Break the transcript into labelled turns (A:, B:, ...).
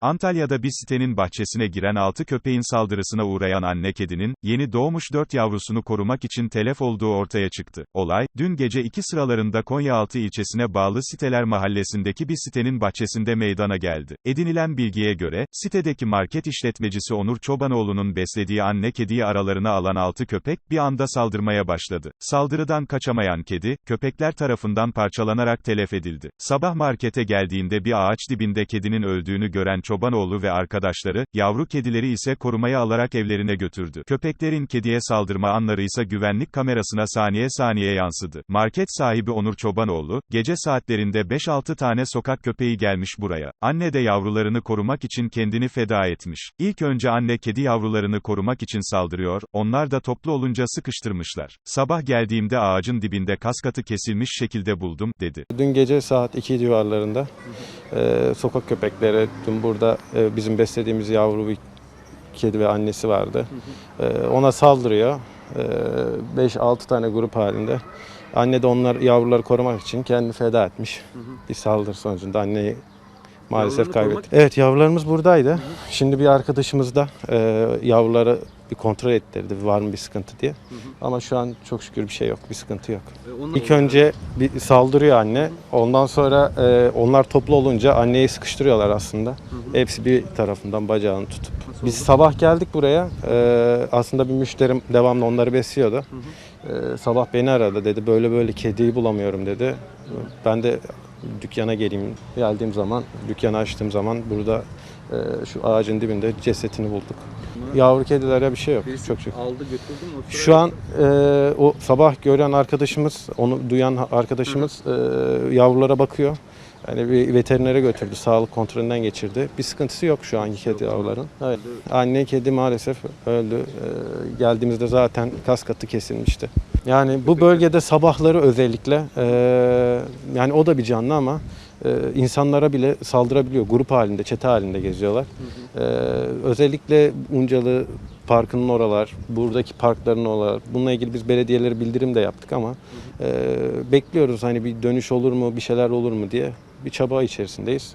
A: Antalya'da bir sitenin bahçesine giren 6 köpeğin saldırısına uğrayan anne kedinin, yeni doğmuş 4 yavrusunu korumak için telef olduğu ortaya çıktı. Olay, dün gece 2 sıralarında Konyaaltı ilçesine bağlı Siteler mahallesindeki bir sitenin bahçesinde meydana geldi. Edinilen bilgiye göre, sitedeki market işletmecisi Onur Çobanoğlu'nun beslediği anne kediyi aralarına alan 6 köpek, bir anda saldırmaya başladı. Saldırıdan kaçamayan kedi, köpekler tarafından parçalanarak telef edildi. Sabah markete geldiğinde bir ağaç dibinde kedinin öldüğünü gören Çobanoğlu ve arkadaşları, yavru kedileri ise korumaya alarak evlerine götürdü. Köpeklerin kediye saldırma anları ise güvenlik kamerasına saniye saniye yansıdı. Market sahibi Onur Çobanoğlu, gece saatlerinde 5-6 tane sokak köpeği gelmiş buraya. Anne de yavrularını korumak için kendini feda etmiş. İlk önce anne kedi yavrularını korumak için saldırıyor, onlar da toplu olunca sıkıştırmışlar. Sabah geldiğimde ağacın dibinde kaskatı kesilmiş şekilde buldum, dedi.
B: Dün gece saat 2 civarlarında e, sokak köpekleri, dün burada e, bizim beslediğimiz yavru bir kedi ve annesi vardı. E, ona saldırıyor. E, 5-6 tane grup halinde. Anne de onlar yavruları korumak için kendini feda etmiş. Bir saldırı sonucunda anneyi maalesef
C: Yavrularını korumak
B: kaybetti. Evet yavrularımız buradaydı. Şimdi bir arkadaşımız da e, yavruları bir kontrol ettirdi var mı bir sıkıntı diye. Ama şu an çok şükür bir şey yok, bir sıkıntı yok.
C: E, onlar-
B: İlk önce bir saldırıyor anne. Ondan sonra e, onlar toplu olunca anneyi sıkıştırıyorlar aslında. Hepsi bir tarafından bacağını tutup.
C: Nasıl
B: Biz
C: oldu?
B: sabah geldik buraya. E, aslında bir müşterim devamlı onları besliyordu. E, sabah beni aradı dedi böyle böyle kediyi bulamıyorum dedi. Ben de dükkana geleyim. Geldiğim zaman, dükkanı açtığım zaman burada e, şu ağacın dibinde cesetini bulduk. Yavru kedilere bir şey yok.
C: Birisi
B: Çok şükür.
C: aldı götürdü mü? O
B: Şu an e, o sabah gören arkadaşımız, onu duyan arkadaşımız e, yavrulara bakıyor. Yani bir veterinere götürdü, sağlık kontrolünden geçirdi. Bir sıkıntısı yok şu anki kedi yavruların. Evet. Anne kedi maalesef öldü. E, geldiğimizde zaten kaskatı kesilmişti. Yani bu bölgede sabahları özellikle, e, yani o da bir canlı ama e, insanlara bile saldırabiliyor. Grup halinde, çete halinde geziyorlar. E, özellikle Uncalı Parkı'nın oralar, buradaki parkların oralar. Bununla ilgili biz belediyelere bildirim de yaptık ama e, bekliyoruz hani bir dönüş olur mu, bir şeyler olur mu diye bir çaba içerisindeyiz.